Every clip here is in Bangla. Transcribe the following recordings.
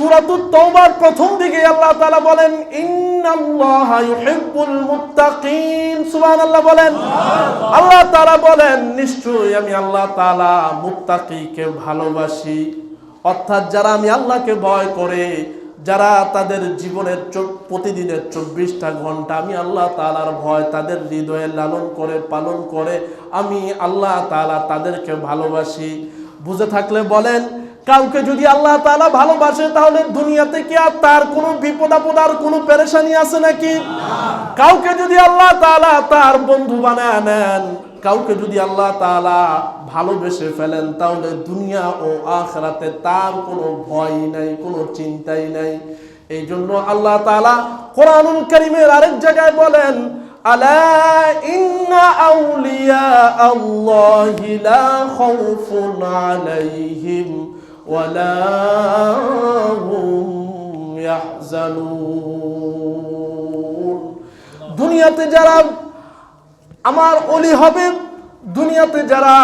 সূরাতুত তওবার প্রথম দিকে আল্লাহ তাআলা বলেন ইন্নাল্লাহা ইউহিব্বুল মুত্তাকিন। সুবহানাল্লাহ বলেন। আল্লাহ তাআলা বলেন নিশ্চয়ই আমি আল্লাহ তাআলা মুত্তাকিকে ভালোবাসি। অর্থাৎ যারা আমি আল্লাহকে ভয় করে যারা তাদের জীবনের প্রতিদিনের চব্বিশটা ঘণ্টা আমি আল্লাহ তালার ভয় তাদের হৃদয়ে লালন করে পালন করে আমি আল্লাহ তালা তাদেরকে ভালোবাসি। বুঝে থাকলে বলেন কাউকে যদি আল্লাহ তালা ভালোবাসে, তাহলে দুনিয়াতে কি আর তার কোনো বিপদ আপদ আর কোনো পেরেশানি আছে নাকি? কাউকে যদি আল্লাহ তালা তার বন্ধু বানায় নেন, কাউকে যদি আল্লাহ তালা ভালোবেসে ফেলেন, তাহলে দুনিয়া ও আখরাতে তার কোনো ভয় নাই, কোনো চিন্তাই নাই। এই জন্য আল্লাহ তালা কোরআনুল করিমের আরেক জায়গায় বলেন, আলা ইন্না আউলিয়া আল্লাহি ওয়ালা হুম ইয়াহজানুন দুনিয়াতে যারা আমার অলি হবে, দুনিয়াতে যারা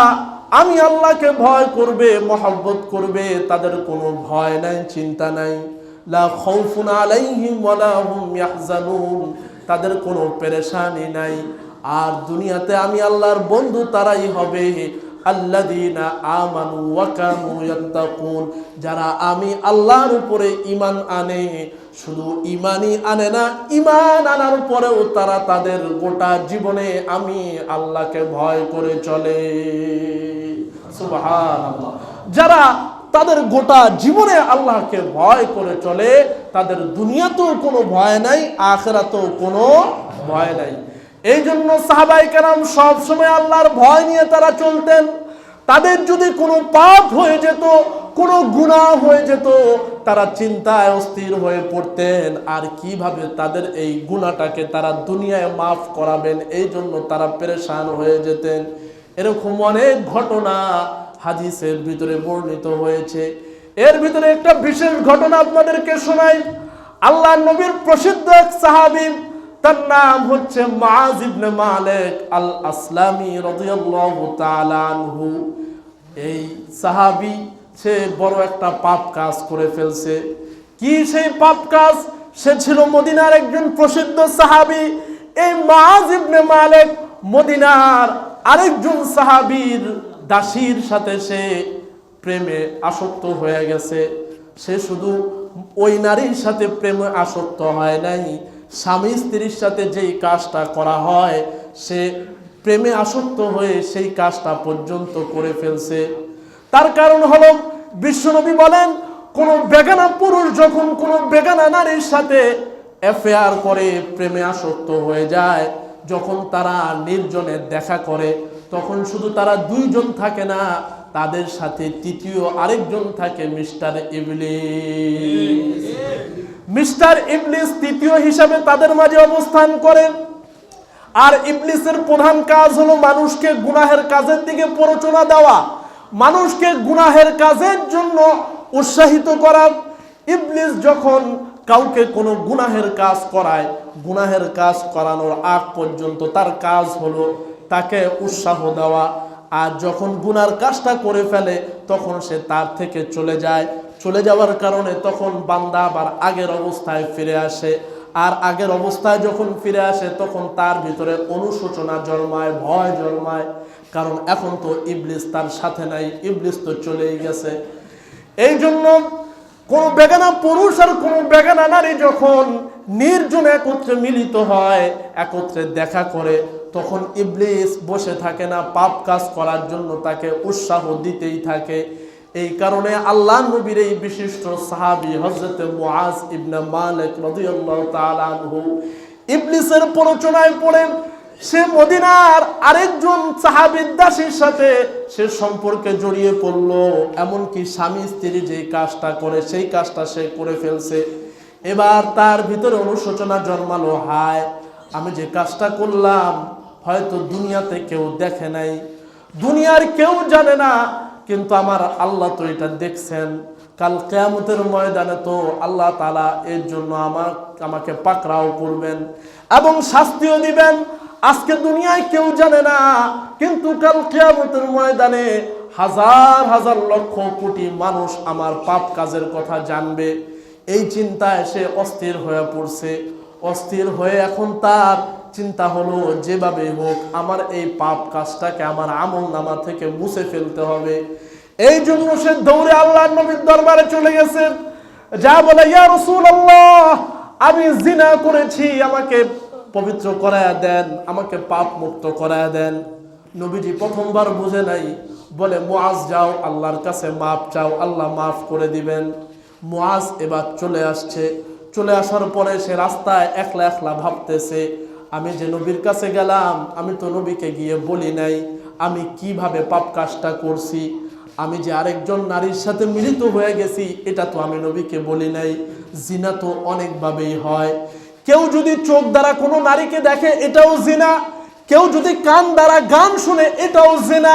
আমি আল্লাহকে ভয় করবে, মহব্বত করবে, তাদের কোনো ভয় নাই, চিন্তা নাই। লা খাউফুন আলাইহিম ওয়ালা হুম ইয়াহজানুন, তাদের কোনো পেরেশানি নাই। আর দুনিয়াতে আমি আল্লাহর বন্ধু তারাই হবে। আল্লাযীনা আমানু ওয়া কানু ইয়াত্তাকুন, যারা আমি আল্লাহর উপরে ঈমান আনে, শুধু ঈমানই আনে না, ঈমান আনার পরেও তারা তাদের গোটা জীবনে আমি আল্লাহকে ভয় করে চলে। যারা তাদের গোটা জীবনে আল্লাহকে ভয় করে চলে, তাদের দুনিয়াতেও কোনো ভয় নাই, আখেরাতেও কোনো ভয় নাই। এই জন্য সাহাবাই কারাম সবসময় আল্লাহর ভয় নিয়ে তারা চলতেন। তাদের যদি কোনো পাপ হয়ে যেত, কোনো গুণা হয়ে যেত, তারা চিন্তায় অস্থির হয়ে পড়তেন। আর কীভাবে তাদের এই গুণাটাকে তারা দুনিয়ায় মাফ করাবেন এই জন্য তারা পেরেশান হয়ে যেতেন। এরকম অনেক ঘটনা হাদিসের ভিতরে বর্ণিত হয়েছে। এর ভিতরে একটা বিশেষ ঘটনা আপনাদেরকে শোনাই। আল্লাহ নবীর প্রসিদ্ধ এক সাহাবী তার নাম হচ্ছে মাজ ইবনে মালিক আল আসলামী রাদিয়াল্লাহু তাআলা আনহু। এই সাহাবী, সে বড় একটা পাপ কাজ করে ফেলছে। কি সেই পাপ কাজ? সে ছিল মদিনার একজন প্রসিদ্ধ সাহাবী। এই মাজ ইবনে মালিক মদিনার আরেকজন সাহাবীর দাসীর সাথে সে প্রেমে আসক্ত হয়ে গেছে। সে শুধু ওই নারীর সাথে প্রেমে আসক্ত হয় নাই স্বামী স্ত্রীর সাথে যেই কাজটা করা হয়, সে প্রেমে আসক্ত হয়ে সেই কাজটা পর্যন্ত করে ফেলছে। তার কারণ হলো, বিশ্বনবী বলেন, কোন বেগানা পুরুষ যখন কোন বেগানা নারীর সাথে অ্যাফেয়ার করে, প্রেমে আসক্ত হয়ে যায়, যখন তারা নির্জনে দেখা করে, তখন শুধু তারা দুইজন থাকে না তাদের সাথে তৃতীয় আরেকজন থাকে মিস্টার ইবলিস। মিস্টার ইবলিস তৃতীয় হিসাবে তাদের মাঝে অবস্থান করেন আর ইবলিসের প্রধান কাজ হলো মানুষকে গুনাহের কাজের দিকে প্ররোচনা দেওয়া। মানুষকে গুনাহের কাজের জন্য উৎসাহিত করা। ইবলিস যখন কাউকে কোনো গুনাহের কাজ করায়, গুনাহের কাজ করানোর আগ পর্যন্ত তার কাজ হলো তাকে উৎসাহ দেওয়া। আর যখন গুনার কাজটা করে ফেলে, তখন সে তার থেকে চলে যায়। চলে যাওয়ার কারণে তখন বান্দা আবার আগের অবস্থায় ফিরে আসে। আর আগের অবস্থায় যখন ফিরে আসে, তখন তার ভিতরে অনুশোচনা জন্মায়, ভয় জন্মায়। কারণ এখন তো ইবলিস তার সাথে নাই, ইবলিস তো চলেই গেছে। এই জন্য কোন বেগানা পুরুষ আর কোন বেগানা নারী যখন নির্জন একত্রে মিলিত হয়, একত্রে দেখা করে তখন ইবলিস বসে থাকে না, পাপ কাজ করার জন্য তাকে উৎসাহ দিতেই থাকে। এই কারণে আল্লাহ নবীর এই বিশিষ্ট সাহাবী হজরত মুআজ ইবনে মালিক রাদিয়াল্লাহু তাআলা আনহু ইবলিসের প্ররোচনায় পড়ে, সে মদিনার আরেকজন সাহাবীর দাসীর সাথে সে সম্পর্কে জড়িয়ে পড়ল। এমনকি স্বামী স্ত্রী যে কাজটা করে, সেই কাজটা সে করে ফেলছে। এবার তার ভিতরে অনুশোচনা জন্মালো, হায়! আমি যে কাজটা করলাম, হয়তো দুনিয়াতে কেউ দেখে নাই। দুনিয়ার কেউ জানে না, কিন্তু আমার আল্লাহ তো এটা দেখছেন। কাল কেয়ামতের ময়দানে তো আল্লাহ তালা এর জন্য আমার, আমাকে পাকড়াও করবেন এবং শাস্তিও দিবেন। আজকে দুনিয়ায় কেউ জানে না, কিন্তু কাল কেয়ামতের ময়দানে হাজার হাজার লক্ষ কোটি মানুষ আমার পাপ কাজের কথা জানবে। এই চিন্তায় সে অস্থির হয়ে পড়ছে। অস্থির হয়ে এখন তার চিন্তা হলো, যেভাবে হোক, আমার এই পাপ কাজটাকে আমার আমল নামা থেকে মুছে ফেলতে হবে। এই জন্য সে দৌড়ে আল্লাহ নবীর দরবারে চলে গেছে। যা বলে, ইয়া রাসূলুল্লাহ, আমি জিনা করেছি, আমাকে পবিত্র করায়া দেন, আমাকে পাপ মুক্ত করায়া দেন। নবীজি প্রথমবার বুঝে নাই, বলে, মুআজ যাও, আল্লাহর কাছে মাফ চাও, আল্লাহ মাফ করে দিবেন। মুআজ এবার চলে আসছে চলে আসার পরে সে রাস্তায় একলা একলা ভাবতেছে, আমি যে নবীর কাছে গেলাম, আমি তো নবীকে গিয়ে বলি নাই, আমি কীভাবে পাপ কাজটা করছি? আমি যে আরেকজন নারীর সাথে মিলিত হয়ে গেছি, এটা তো আমি নবীকে বলি নাই। জিনা তো অনেকভাবেই হয়। কেউ যদি চোখ দ্বারা কোনো নারীকে দেখে, এটাও জিনা। কেউ যদি কান দ্বারা গান শুনে, এটাও জিনা।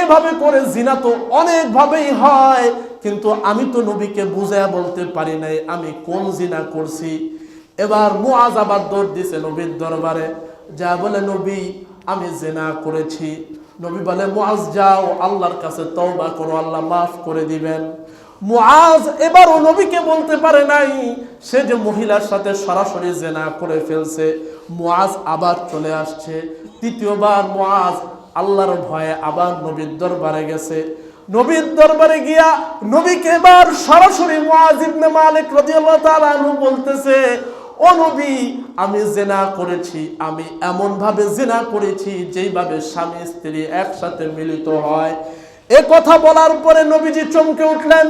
এভাবে করে জিনা তো অনেকভাবেই হয়। কিন্তু আমি তো নবীকে বুঝায় বলতে পারি নাই, আমি কোন জিনা করছি? এবার মুআজ আবার দৌড় দিছে নবীর দরবারে, যা বলে, নবী, আমি জেনা করেছি। নবী বলে, মুআজ, যাও, আল্লাহর কাছে তওবা করো, আল্লাহ মাফ করে দিবেন। মুআজ এবারও নবীকে বলতে পারে নাই, সে যে মহিলার সাথে সরাসরি জেনা করে ফেলছে। মুআজ আবার চলে আসছে। তৃতীয়বার মুআজ আল্লাহর ভয়ে আবার নবীর দরবারে গেছে। নবীর দরবারে গিয়া নবীকে এবার সরাসরি মুআজ মালিক রাদিয়াল্লাহু তাআলা বলতেছে, ও নবী, আমি জেনা করেছি, আমি এমন ভাবে জেনা করেছি যেইভাবে স্বামী স্ত্রী একসাথে মিলিত হয়। এ কথা বলার পরে নবীজি চমকে উঠলেন,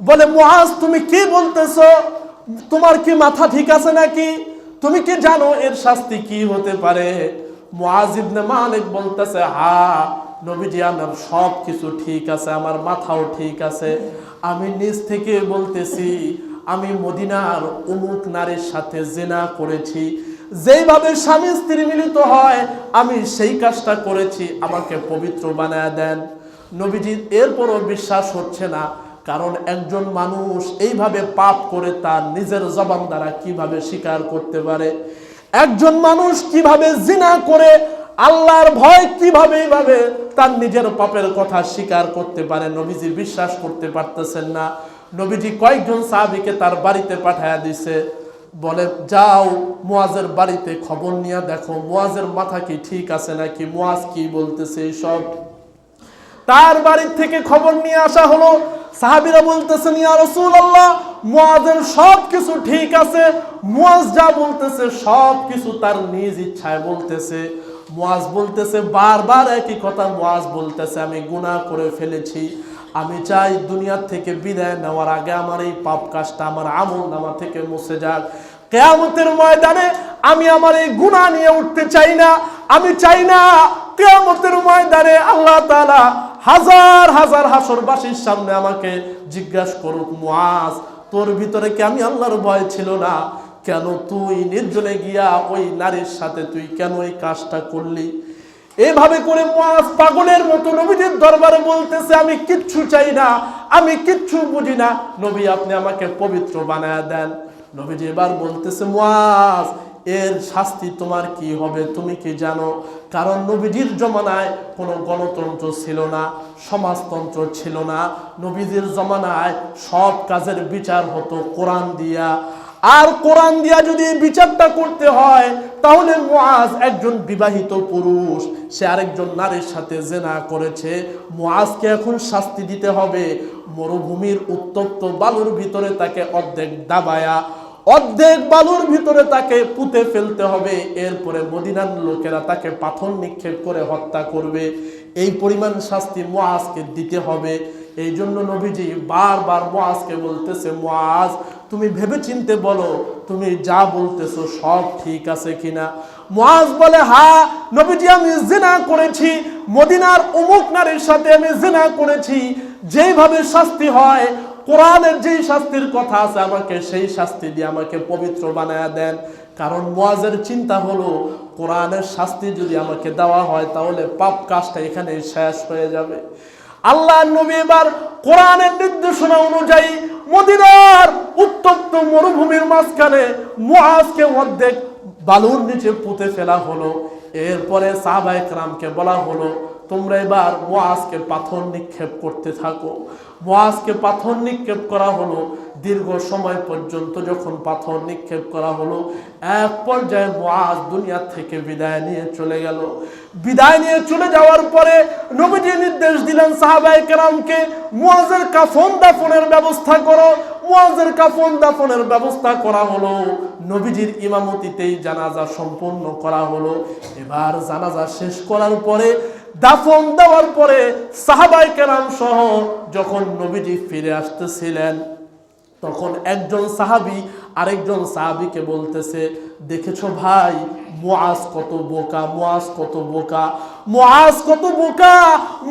বলে, মুআজ, তুমি কি বলতেছো? তোমার কি মাথা ঠিক আছে নাকি? তুমি কি জানো এর শাস্তি কি হতে পারে? মুআজ মালিক বলতেছে, হা নবীজি আমার সব কিছু ঠিক আছে, আমার মাথাও ঠিক আছে। আমি নিজ থেকে বলতেছি, আমি মদিনার অমুক নারীর সাথে জেনা করেছি। যেইভাবে স্বামী স্ত্রী মিলিত হয়, আমি সেই কাজটা করেছি। আমাকে পবিত্র বানায় দেন। নবীজির এরপরও বিশ্বাস হচ্ছে না, কারণ একজন মানুষ এইভাবে পাপ করে তার নিজের জবান দ্বারা কীভাবে স্বীকার করতে পারে? একজন মানুষ কীভাবে জিনা করে আল্লাহর ভয় কীভাবে এইভাবে তার নিজের পাপের কথা স্বীকার করতে পারে? নবীজি বিশ্বাস করতে পারতেছেন না। নবীজি কয়েকজন সাহাবিকে তার বাড়িতে পাঠায়া দিছে। বলে, যাও মুয়াজের বাড়িতে খবর নিয়ে দেখো মুয়াজের মাথা কি ঠিক আছে নাকি? মুয়াজ কি বলতেছে সব তার বাড়ির থেকে খবর নিয়ে আসা হলো। সাহাবিরা বলতেছেন, ইয়া রাসূলুল্লাহ মুয়াজের সব কিছু ঠিক আছে। মুয়াজ যা বলতেছে সব কিছু তার নিজ ইচ্ছায় বলতেছে। মুয়াজ বলতেছে, বারবার একই কথা মুয়াজ বলতেছে, আমি গুনাহ করে ফেলেছি। আমি চাই দুনিয়ার থেকে বিদায় নেওয়ার আগে আমার এই পাপ কাজটা, আমার আমল নামা থেকে মুছে যাক। কেয়ামতের ময়দানে আমি আমার এই গুণা নিয়ে উঠতে চাই না। আমি চাই না কেয়ামতের ময়দানে আল্লাহ তাআলা হাজার হাজার হাসরবাসীর সামনে আমাকে জিজ্ঞাসা করুক মুআজ তোর ভিতরে কি আমি আল্লাহর ভয় ছিল না? কেন তুই নির্জনে গিয়া ওই নারীর সাথে তুই কেন এই কাজটা করলি? এভাবে করে পাগলের মতো নবীজির দরবারে বলতেছে, আমি কিচ্ছু চাই না, আমি কিচ্ছু বুঝি না। নবী আপনি আমাকে পবিত্র বানায় দেন। নবীজি এবার বলতেছে, মুআজ, এর শাস্তি তোমার কি হবে তুমি কি জানো? কারণ নবীজির জমানায় কোনো গণতন্ত্র ছিল না, সমাজতন্ত্র ছিল না। নবীজির জমানায় সব কাজের বিচার হতো কোরআন দিয়া। আর কোরআন দিয়া যদি বিচারটা করতে হয়, তাহলে মুআজ একজন বিবাহিত পুরুষ, সে আরেকজন নারীর সাথে জেনা করেছে। মুআজকে এখন শাস্তি দিতে হবে। মরুভূমির উত্তপ্ত বালুর ভিতরে তাকে অর্ধেক দাবায়া, অর্ধেক বালুর ভিতরে তাকে পুঁতে ফেলতে হবে। এরপরে মদিনার লোকেরা তাকে পাথর নিক্ষেপ করে হত্যা করবে। এই পরিমাণ শাস্তি মুআজকে দিতে হবে। এই জন্য নবীজি বারবার মুআজকে বলতেছে, মুআজ তুমি ভেবে চিনতে বলো, তুমি যা বলতেছো সব ঠিক আছে কিনা? মুআজ বলে হা নবীজি আমি জিনা করেছি, মদিনার অমুক নারীর সাথে আমি জিনা করেছি। যেইভাবে শাস্তি হয়, কোরআনের যেই শাস্তির কথা আছে আমাকে, সেই শাস্তি দিয়ে আমাকে পবিত্র বানায়া দেন। কারণ মোয়াজের চিন্তা হলো, কোরআনের শাস্তি যদি আমাকে দেওয়া হয়, তাহলে পাপ কাজটা এখানে শেষ হয়ে যাবে। আল্লাহ নবী এবার কোরআনের নির্দেশনা অনুযায়ী মদিনার উত্তপ্ত মরুভূমির মাঝখানে মুআজকে অর্ধেক বালুর নিচে পুঁতে ফেলা হলো। এরপরে সাহাবায়ে কেরামকে বলা হলো, তোমরা এবার মুআজকে পাথর নিক্ষেপ করতে থাকো। মুআজকে পাথর নিক্ষেপ করা হলো। দীর্ঘ সময় পর্যন্ত যখন পাথর নিক্ষেপ করা হলো, এক পর্যায়ে মুআজ দুনিয়া থেকে বিদায় নিয়ে চলে গেল। বিদায় নিয়ে চলে যাওয়ার পরে নবীজি নির্দেশ দিলেন সাহাবাই কেরামকে মুআজের কাফন দাফনের ব্যবস্থা করো। মুআজের কাফন দাফনের ব্যবস্থা করা হলো। নবীজির ইমামতিতেই জানাজা সম্পন্ন করা হলো। এবার জানাজা শেষ করার পরে, দাফন দেওয়ার পরে সাহাবাই কেরাম সহ যখন নবীজি ফিরে আসতেছিলেন, তখন একজন সাহাবি আরেকজন সাহাবিকে বলতেছে, দেখেছ ভাই মোয়াজ কত বোকা মোয়াজ কত বোকা মোয়াজ কত বোকা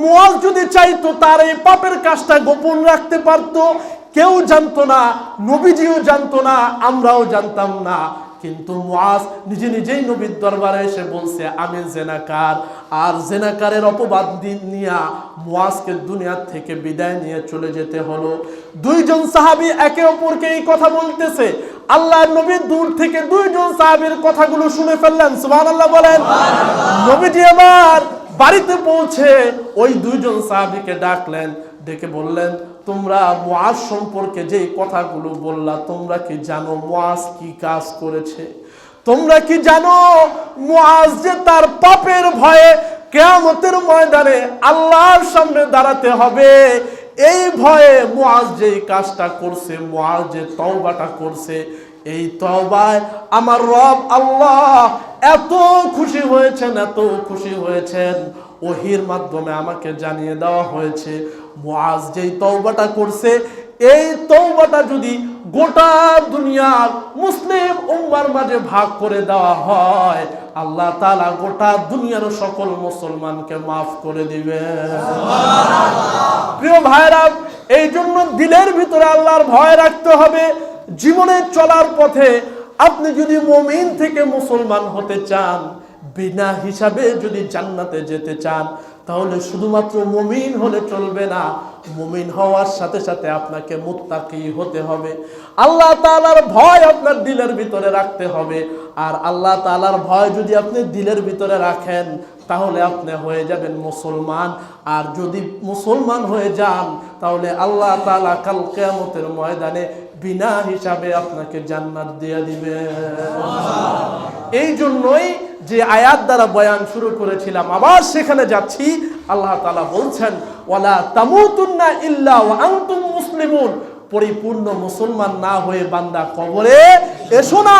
মোয়াজ যদি চাইতো তার এই পাপের কাজটা গোপন রাখতে পারতো, কেউ জানতো না, নবীজিও জানতো না, আমরাও জানতাম না। কিন্তু মুআজ নিজে নিজেই নবীর দরবারে এসে বলছে, আমি জেনাকার। আর জেনাকারের অপবাদ নিয়া মুআজকে দুনিয়ার থেকে বিদায় নিয়ে চলে যেতে হলো। দুইজন সাহাবি একে অপরকে এই কথা বলতেছে। আল্লাহ নবী দূর থেকে দুইজন সাহাবীর কথাগুলো শুনে ফেললেন। সুবহানাল্লাহ বলেন, নবীজি আমার বাড়িতে পৌঁছে ওই দুইজন সাহাবিকে ডাকলেন, ডেকে বললেন তোমরা মুআজ সম্পর্কে যে কথাগুলো বললা, তোমরা কি জানো মুআজ কি কাজ করেছে? তোমরা কি জানো মুআজ যে তার পাপের ভয়ে কেয়ামতের ময়দানে আল্লাহর সামনে দাঁড়াতে হবে? এই ভয়ে মুআজ যেই কাজটা করছে, মুআজ যে তওবাটা করছে, এই তওবায় আমার রব আল্লাহ এত খুশি হয়েছেন, এত খুশি হয়েছেন। ওহির মাধ্যমে আমাকে জানিয়ে দেওয়া হয়েছে, মুআজ যেই তওবাটা করছে, এই তওবাটা যদি গোটা দুনিয়ার মুসলিম উম্মার মাঝে ভাগ করে দেওয়া হয়, আল্লাহ তাআলা গোটা দুনিয়ার সকল মুসলমানকে মাফ করে দিবে। প্রিয় ভাইরা এই জন্য দিলের ভিতরে আল্লাহর ভয় রাখতে হবে, জীবনে চলার পথে আপনি যদি মমিন থেকে মুসলমান হতে চান বিনা হিসাবে যদি জান্নাতে যেতে চান, তাহলে শুধুমাত্র মমিন হলে চলবে না। মমিন হওয়ার সাথে সাথে আপনাকে মুত্তাকি হতে হবে। আল্লাহ তালার ভয় আপনার দিলের ভিতরে রাখতে হবে। আর আল্লাহ তালার ভয় যদি আপনি দিলের ভিতরে রাখেন, তাহলে আপনি হয়ে যাবেন মুসলমান। আর যদি মুসলমান হয়ে যান, তাহলে আল্লাহ তাআলা কাল কিয়ামতের ময়দানে বিনা হিসাবে আপনাকে জান্নাত দিয়ে দিবে এই জন্যই যে আয়াত দ্বারা বয়ান শুরু করেছিলাম, আবার সেখানে যাচ্ছি। আল্লাহ তালা বলছেন, ওয়ালা তামুতুন্না ইল্লা আন্তুম মুসলিমুন। পরিপূর্ণ মুসলমান না হয়ে বান্দা কবরে এসো না।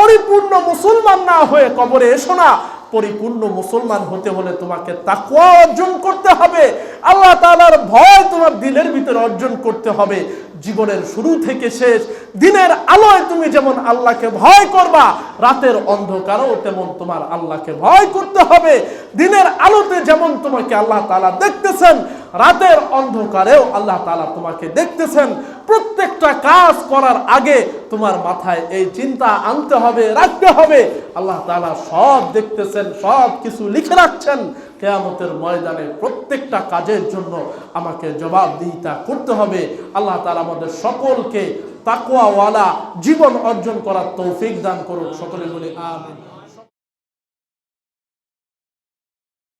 পরিপূর্ণ মুসলমান না হয়ে কবরে এসো না। পরিপূর্ণ মুসলমান হতে হলে তোমাকে তাকুয়া অর্জন করতে হবে। আল্লাহ তাআলার ভয় তোমার দিলের ভিতরে অর্জন করতে হবে। জীবনের শুরু থেকে শেষ, দিনের আলোয় তুমি যেমন আল্লাহকে ভয় করবা, রাতের অন্ধকারেও তেমন তোমার আল্লাহকে ভয় করতে হবে। দিনের আলোতে যেমন তোমাকে আল্লাহ তালা দেখতেছেন, রাতের অন্ধকারেও আল্লাহ তালা তোমাকে দেখতেছেন। প্রত্যেকটা কাজ করার আগে তোমার মাথায় এই চিন্তা আনতে হবে, রাখতে হবে। আল্লাহ তাআলা সব দেখতেছেন, সব কিছু লিখে রাখছেন। কেয়ামতের ময়দানে প্রত্যেকটা কাজের জন্য আমাকে জবাবদিহিতা করতে হবে। আল্লাহ তালা আমাদের সকলকে তাকওয়াওয়ালা জীবন অর্জন করার তৌফিক দান করুক। সকলে বলি, আমিন।